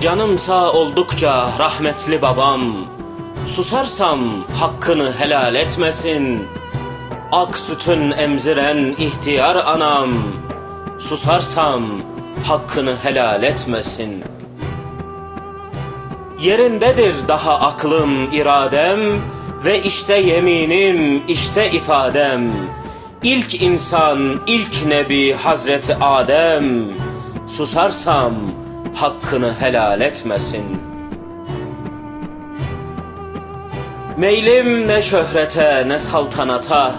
Canım sağ oldukça rahmetli babam. Susarsam hakkını helal etmesin. Ak sütün emziren ihtiyar anam. Susarsam hakkını helal etmesin. Yerindedir daha aklım iradem. Ve işte yeminim işte ifadem. İlk insan ilk nebi Hazreti Adem. Susarsam hakkını helal etmesin. Meylim ne şöhrete ne saltanata.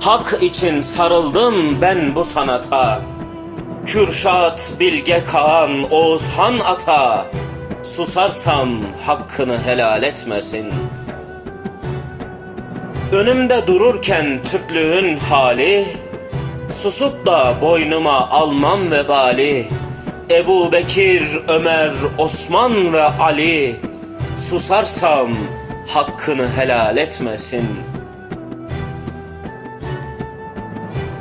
Hak için sarıldım ben bu sanata. Kürşat, Bilge Kağan, Oğuzhan Ata. Susarsam hakkını helal etmesin. Önümde dururken Türklüğün hali Susup da boynuma almam vebali Ebu Bekir, Ömer, Osman ve Ali Susarsam hakkını helal etmesin.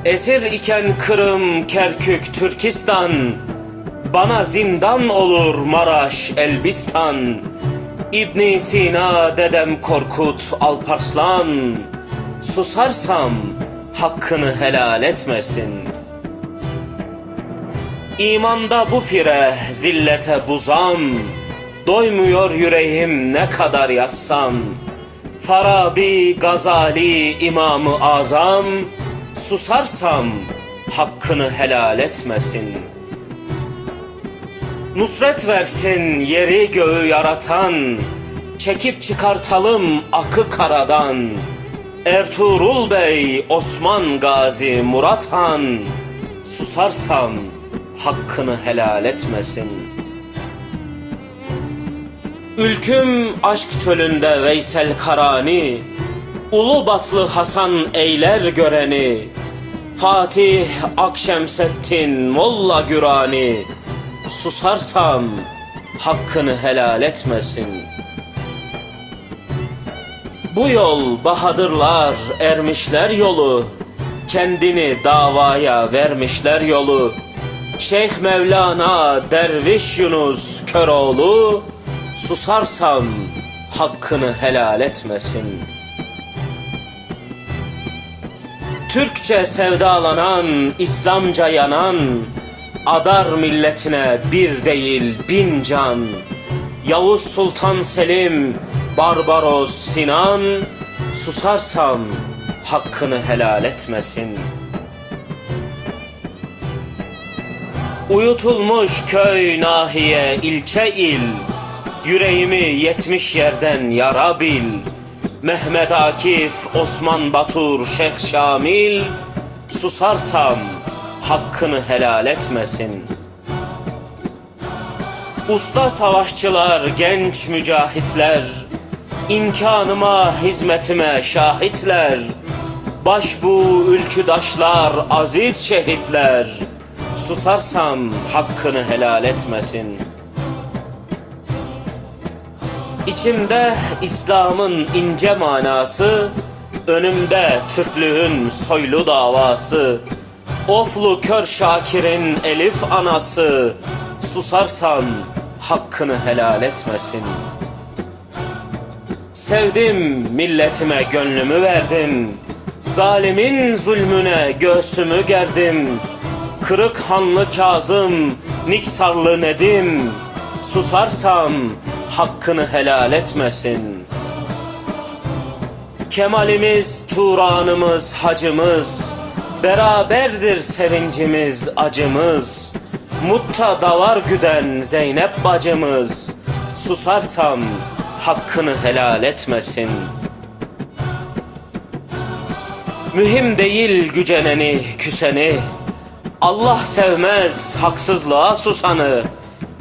Esir iken Kırım, Kerkük, Türkistan Bana zindan olur Maraş, Elbistan. İbn Sina, dedem Korkut, Alparslan Susarsam hakkını helal etmesin İmanda bu fire, zillete buzam Doymuyor yüreğim ne kadar yazsam. Farabi, Gazali, İmamı Azam. Susarsam hakkını helal etmesin. Nusret versin yeri göğü yaratan. Çekip çıkartalım akı karadan. Ertuğrul Bey, Osman Gazi, Murat Han Susarsam hakkını helal etmesin. Ülküm aşk çölünde Veysel Karani Ulu Batlı Hasan eyler göreni. Fatih Akşemseddin Molla Gürani Susarsam hakkını helal etmesin. Bu yol bahadırlar ermişler yolu Kendini davaya vermişler yolu Şeyh Mevlana Derviş Yunus Köroğlu Susarsam hakkını helal etmesin. Türkçe sevdalanan, İslamca yanan Adar milletine bir değil bin can. Yavuz Sultan Selim, Barbaros Sinan Susarsam hakkını helal etmesin Uyutulmuş köy, nahiye, ilçe, il. Yüreğimi yetmiş yerden yara bil. Mehmet Akif, Osman Batur, Şeyh Şamil. Susarsam hakkını helal etmesin. Usta savaşçılar, genç mücahitler. İmkanıma, hizmetime şahitler. Başbu ülküdaşlar, aziz şehitler Susarsam hakkını helal etmesin. İçimde İslam'ın ince manası Önümde Türklüğün soylu davası. Oflu kör Şakir'in elif anası Susarsam hakkını helal etmesin. Sevdim milletime gönlümü verdim Zalimin zulmüne göğsümü gerdim Kırık hanlı Kazım, Niksarlı Nedim. Susarsam hakkını helal etmesin. Kemalimiz, Turanımız, hacımız Beraberdir sevincimiz, acımız. Mutta davar güden Zeynep bacımız. Susarsam hakkını helal etmesin. Mühim değil güceneni, küseni Allah sevmez haksızlığa susanı.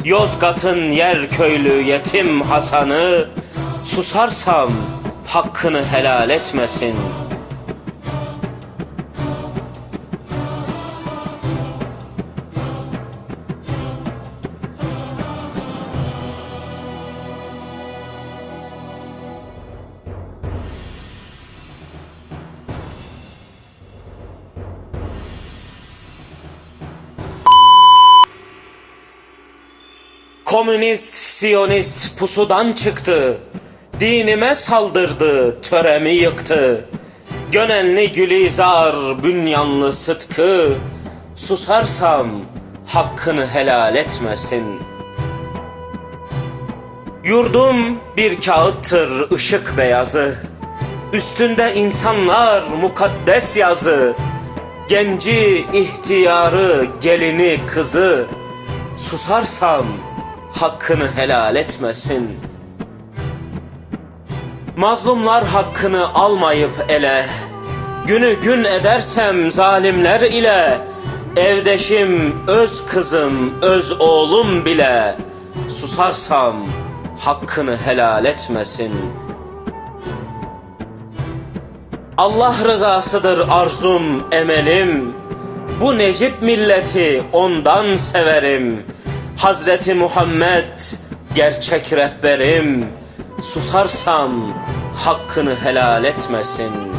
Yozgat'ın yer köylü yetim Hasan'ı. Susarsam hakkını helal etmesin Komünist, siyonist pusudan çıktı. Dinime saldırdı, töremi yıktı. Gönenli gülizar, bünyanlı sıtkı. Susarsam hakkını helal etmesin. Yurdum bir kağıttır ışık beyazı. Üstünde insanlar mukaddes yazı. Genci, ihtiyarı, gelini, kızı. Susarsam hakkını helal etmesin. Mazlumlar hakkını almayıp ele, Günü gün edersem zalimler ile, Evdeşim, öz kızım, öz oğlum bile, Susarsam hakkını helal etmesin. Allah rızasıdır arzum, emelim, Bu Necip milleti ondan severim. Hazreti Muhammed gerçek rehberim. Susarsam hakkını helal etmesin.''